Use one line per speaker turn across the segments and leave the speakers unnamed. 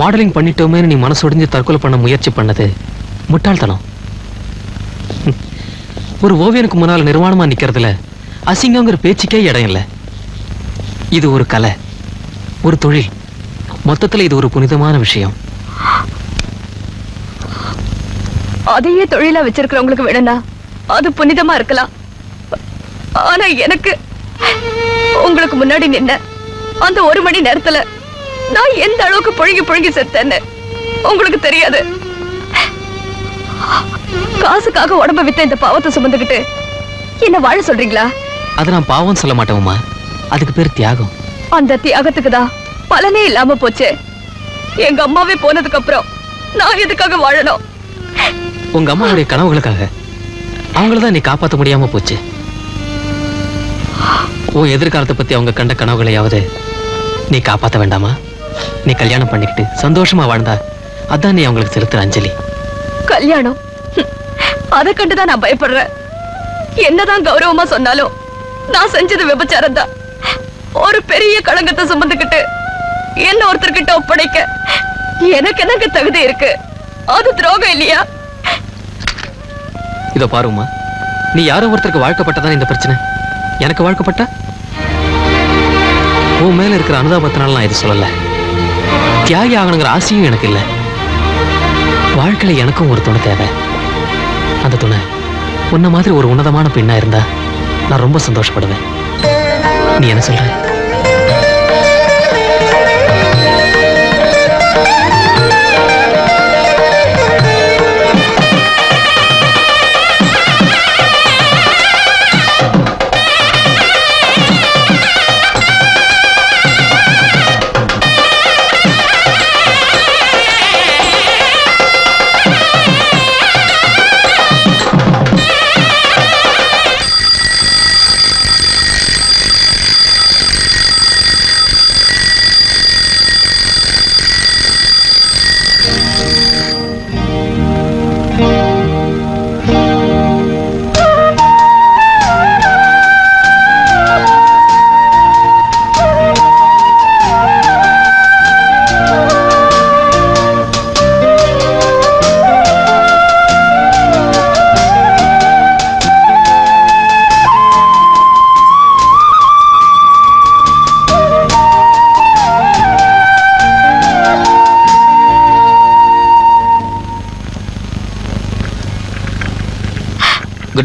Modelling பண்ணிட்டோமேன்னு நீ மனசொடிஞ்சு தற்கொலை பண்ண முயற்சி பண்ணது. முட்டாள்தனம். ஒரு ஓவியனுக்கு முன்னால் நிர்வாணமாக நிற்கிறதுல அசிங்கங்கிற பேச்சுக்கே இடம் இல்லை. இது ஒரு கலை. ஒரு தொழில். மொத்தத்தில் இது ஒரு புனிதமான விஷயம்.
அதையே தொழிலா வச்சிருக்கிறவங்களுக்கு வேணும்னா அது புனிதமா இருக்கலாம். ஆனா எனக்கு உங்களுக்கு முன்னாடி நின்ன அந்த ஒரு மணி நேரத்துல நான் எந்த அளவுக்கு புழுங்கி புழுங்கி செத்தேன்னு உங்களுக்கு தெரியாது. காசுக்காக உடம்ப வித்த இந்த பாவத்தை சுமந்துக்கிட்டு என்ன வாழ சொல்றீங்களா?
அது நான் பாவம் சொல்ல மாட்டேன்மா அதுக்கு பேர் தியாகம்.
அந்த தியாகத்துக்கு தான் பலனே இல்லாம போச்சு. எங்க அம்மாவே போனதுக்கு அப்புறம் நான் எதுக்காக வாழணும்?
உங்க அம்மாவுடைய கனவுகளுக்காக அவங்கள தான் நீ காப்பாற்ற முடியாம போச்சு. உன் எதிர்காலத்தை பத்தி அவங்க கண்ட கனவுகளையாவது நீ காப்பாத்த வேண்டாமா? நீ கல்யாணம் பண்ணிக்கிட்டு சந்தோஷமா வாழ்ந்தா அதான் நீ அவங்களுக்கு செலுத்துற அஞ்சலி.
கல்யாணம்? அதை கண்டுதான் நான் பயப்படுறேன். என்னதான் கௌரவமா சொன்னாலும் நான் செஞ்சது விபச்சாரம் தான் ஒரு பெரிய களங்கத்தை சுமந்துக்கிட்டு என்ன ஒருத்தர்கிட்ட ஒப்படைக்க எனக்கு என்னங்க தகுதி இருக்கு? அது துரோகம் இல்லையா?
இதோ பாருமா நீ யாரோ ஒருத்தருக்கு வாழ்க்கப்பட்டதான் இந்த பிரச்சனை? எனக்கு வாழ்க்கப்பட்டா? உன் மேல இருக்கிற அனுதாபத்தினால நான் இது சொல்லல. தியாகி ஆகணுங்கிற ஆசையும் எனக்கு இல்லை வாழ்க்கையில எனக்கும் ஒரு துணை தேவை. அந்த துணை உன்ன மாதிரி ஒரு உன்னதமான பெண்ணா இருந்தா நான் ரொம்ப சந்தோஷப்படுவேன். நீ என்ன சொல்ற?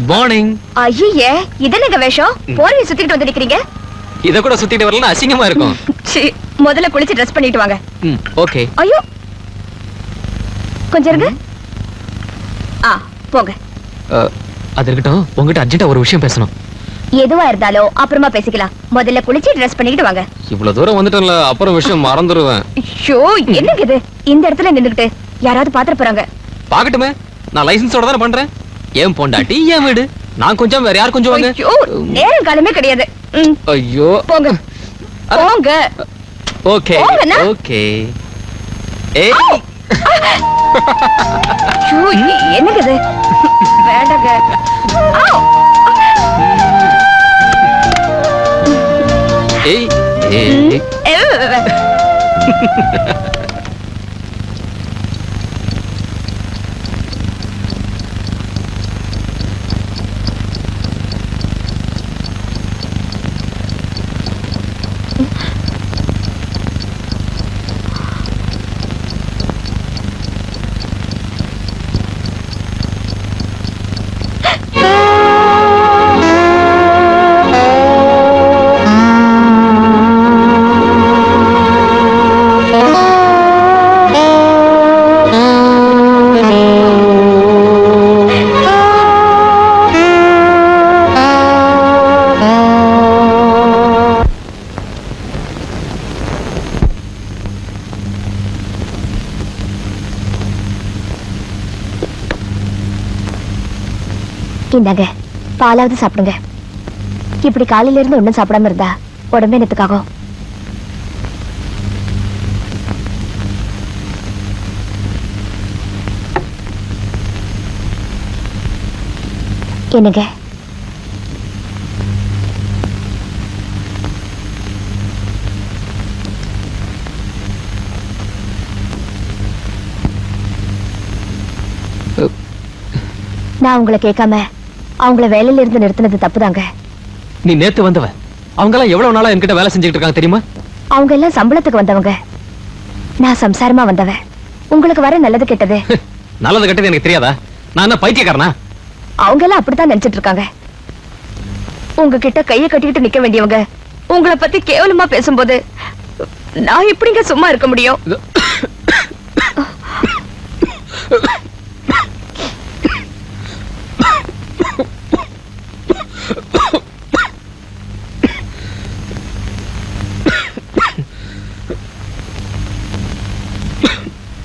குட் மார்னிங்
ஐயே இதனங்க வேஷம்? போர்வை சுத்திட்டு வந்து நிக்கிறீங்க?
இத கூட சுத்திட்டு வரலன்னா அசிங்கமா இருக்கும்.
சீ, முதல்ல குளிச்சு ட்ரெஸ் பண்ணிட்டு வாங்க.
ம் ஓகே
ஐயோ கொஞ்சம் இருங்க. ஆ போங்க.
அது இருக்கட்டும். உங்ககிட்ட அர்ஜென்ட்டா ஒரு விஷயம் பேசணும்.
எதுவா இருந்தாலும் அப்புறமா பேசிக்கலாம். முதல்ல குளிச்சு ட்ரெஸ் பண்ணிட்டு வாங்க.
இவ்வளவு தூரம் வந்துட்டேன்ல. அப்புறம் விஷயம் மறந்துடுவேன்
ஐயோ என்னங்க இது? இந்த இடத்துல நின்னுகிட்டு யாராவது பாத்துட்டு போறாங்க.
பாக்கட்டுமே. நான் லைசன்ஸோட தானே பண்றேன். ஏன் பொண்டாட்டி? ஏன் வீடு? நான் கொஞ்சம் வேற யார் கொஞ்சம் வாங்க?
நேரம் காலமே கிடையாது.
ஐயோ.
போங்க. போங்க.
ஓகே. ஓகே. ஏய்
என்னங்க இது? வேண்டாங்க.
ஏய் ஏய்
இந்தாங்க. பாலாவது சாப்பிடுங்க. இப்படி காலையில இருந்து ஒண்ணும் சாப்பிடாம இருந்தா உடம்பே நேத்துக்காகும் என்னங்க? நான் உங்களை கேட்காம அவங்கள வேலையில இருந்து நிறுத்தினது தப்புதாங்க
நீ நேத்து வந்தவ அவங்க எல்லாம் எவ்வளவு நாளா என்கிட்ட வேலை செஞ்சுட்டு இருக்காங்க தெரியுமா
அவங்க எல்லாம் சம்பளத்துக்கு வந்தவங்க நான் சம்சாரமா வந்தவன் உங்களுக்கு வர நல்லது கெட்டது
நல்லது கெட்டது எனக்கு தெரியாதா நான் என்ன பைத்தியக்காரனா
அவங்க எல்லாம் அப்படித்தான் நினைச்சிட்டு இருக்காங்க உங்ககிட்ட கைய கட்டிக்கிட்டு நிக்க வேண்டியவங்க உங்களை பத்தி கேவலமா பேசும்போது நான் எப்படிங்க சும்மா இருக்க முடியும்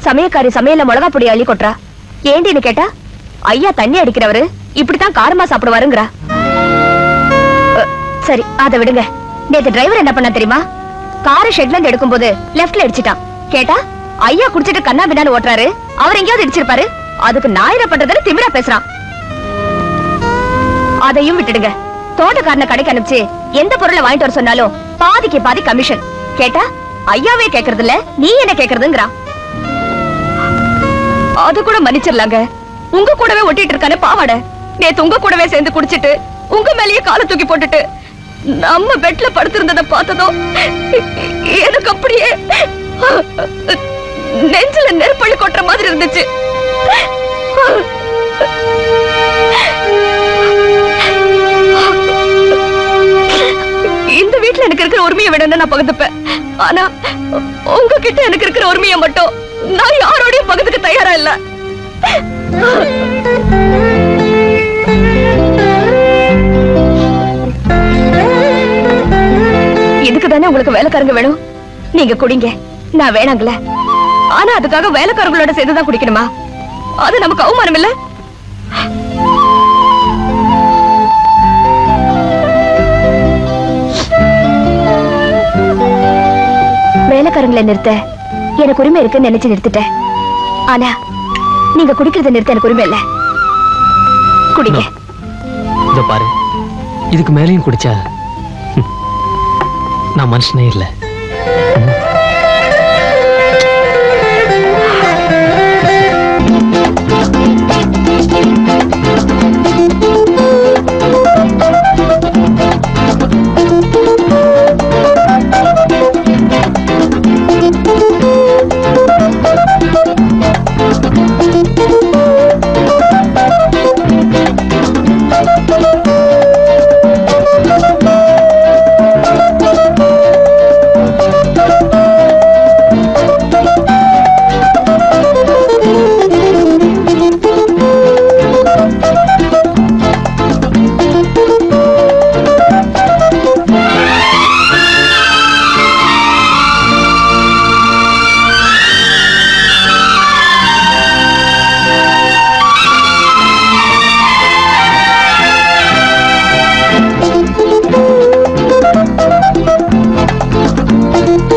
சமயக்காரி சமையல மிளகா பொடி அள்ளி கொட்டுறா. ஏண்டின்னு கேட்டா? ஐயா தண்ணி அடிக்கிறவரு இப்படித்தான் காரமா சாப்பிடுவாருங்கிறா. சரி அதை விடுங்க. நேத்து டிரைவர் என்ன பண்ணா தெரியுமா? காரை ஷெட்ல இருந்து எடுக்கும்போது லெப்ட்ல அடிச்சிட்டான் கேட்டா ஐயா குடிச்சிட்டு கண்ணா பின்னான்னு ஓட்டுறாரு. அவர் எங்கேயாவது இடிச்சிருப்பாரு. அதுக்கு ஞாயிற பண்றதுன்னு திமிரா பேசுறான். அதையும் விட்டுடுங்க. தோட்டக்காரனை கடைக்கு அனுப்பிச்சு எந்த பொருளை வாங்கிட்டு வர சொன்னாலும் பாதிக்கு பாதி கமிஷன் கேட்டா ஐயாவே கேக்குறது இல்ல நீ என்ன கேக்குறதுங்கிறான் அது கூட மன்னிச்சிடலாங்க. உங்க கூடவே ஒட்டிட்டு இருக்கானே பாவாட. நேத்து உங்க கூடவே சேர்ந்து குடிச்சிட்டு உங்க மேலேயே காலை தூக்கி போட்டுட்டு நம்ம பெட்ல படுத்திருந்தத பார்த்ததும் எனக்கு அப்படியே நெஞ்சில நெருப்பள்ளி கொட்டுற மாதிரி இருந்துச்சு. இந்த வீட்டுல எனக்கு இருக்கிற உரிமையை விட நான் பகிர்ந்துப்பேன்? ஆனா உங்ககிட்ட எனக்கு இருக்கிற உரிமையை மட்டும் நான் யாரோடையும் பகிர்ந்துக்க தயாரா இல்ல. இதுக்கு தானே உங்களுக்கு வேலைக்காரங்க வேணும்? நீங்க குடிங்க. நான் வேணாங்கள ஆனா அதுக்காக வேலைக்காரங்களோட சேர்ந்துதான் குடிக்கணுமா? அது நமக்கு அவமானம் இல்ல? வேலைக்காரங்களை நிறுத்த எனக்கு உரிமை இருக்குன்னு நினைச்சு நிறுத்திட்டேன். ஆனா நீங்க குடிக்கிறத நிறுத்த எனக்கு உரிமை இல்ல. குடிங்க.
இத பாரு. இதுக்கு மேலேயும் குடிச்சா நான் மனுஷனே இல்லை. Thank you.